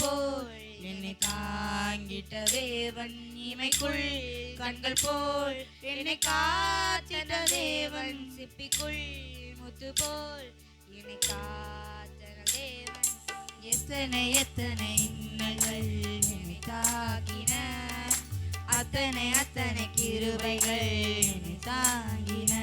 போல் என்னை தாங்கிட்ட தேவன் இமைக்குள் கண்கள் போல் என்னை காத்திட்ட தேவன் சிப்பிக்குள் முத்து போல் என்னை காத்தன தேவன். எத்தனை எத்தனை இன்னல்கள் என்னை தாக்கின? அத்தனை அத்தனை கிருபைகள் என்னை தாங்கின?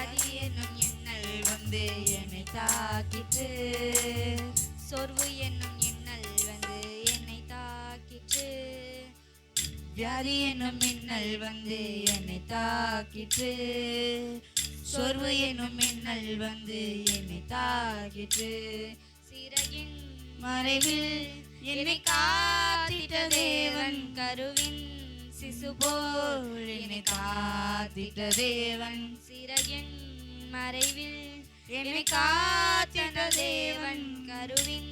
வியாதி என்னும் எண்ணல் வந்து என்னை தாக்கிட்டு சோர்வு என்னும் எண்ணல் வந்து என்னை தாக்கிட்டு வியாதி என்னும் மின்னல் வந்து என்னை தாக்கிட்டு சோர்வு என்னும் மின்னல் வந்து என்னை தாக்கிட்டு சிறகின் மறைவில் என்னை காத்திட்ட தேவன் கருவி சிசு போல் என்னை காத்திட்ட தேவன். சிறகின் மறைவில் என்னை காத்திட்ட தேவன். கருவின்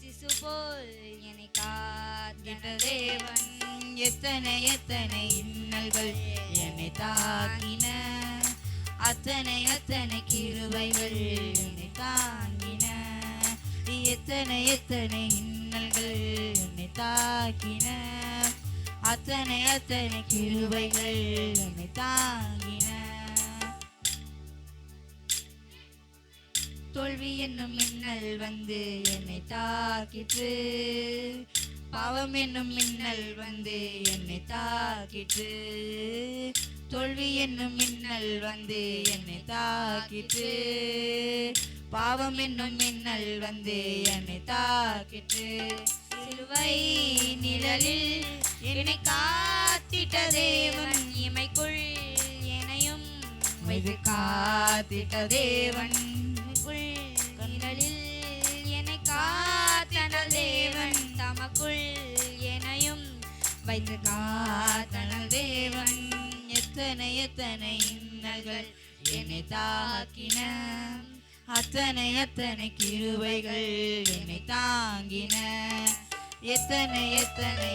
சிசு போல் என்னை காத்திட்ட தேவன். எத்தனை எத்தனை இன்னல்கள் என்னை தாக்கின அத்தனை அத்தனை கிருபைகள் என்னை தாங்கின. எத்தனை எத்தனை இன்னல்கள் என்னை தாக்கின. அத்தனை அத்தனை கிருவைகள் என்னை தாங்கின. தோல்வி என்னும் மின்னல் வந்து என்னை தாக்கிற்று. பாவம் என்னும் மின்னல் வந்து என்னை தாக்கிற்று. தோல்வி என்னும் மின்னல் வந்து என்னை தாக்கிற்று. பாவம் என்னும் மின்னல் வந்து என்னை தாக்கிற்று. சிலுவை நிழலில் என்னை காத்திட்ட தேவன் இமைக்குள் என்னையும் வைத்து காத்திட்ட தேவன் கண்களில் என்னை காத்தன தேவன் தமக்குள் என்னையும் வைத்து காத்தன தேவன். எத்தனை எத்தனை இன்னல்கள் என்னை தாக்கின? அத்தனை அத்தனை கிருவைகள் என்னை தாங்கின? எத்தனை எத்தனை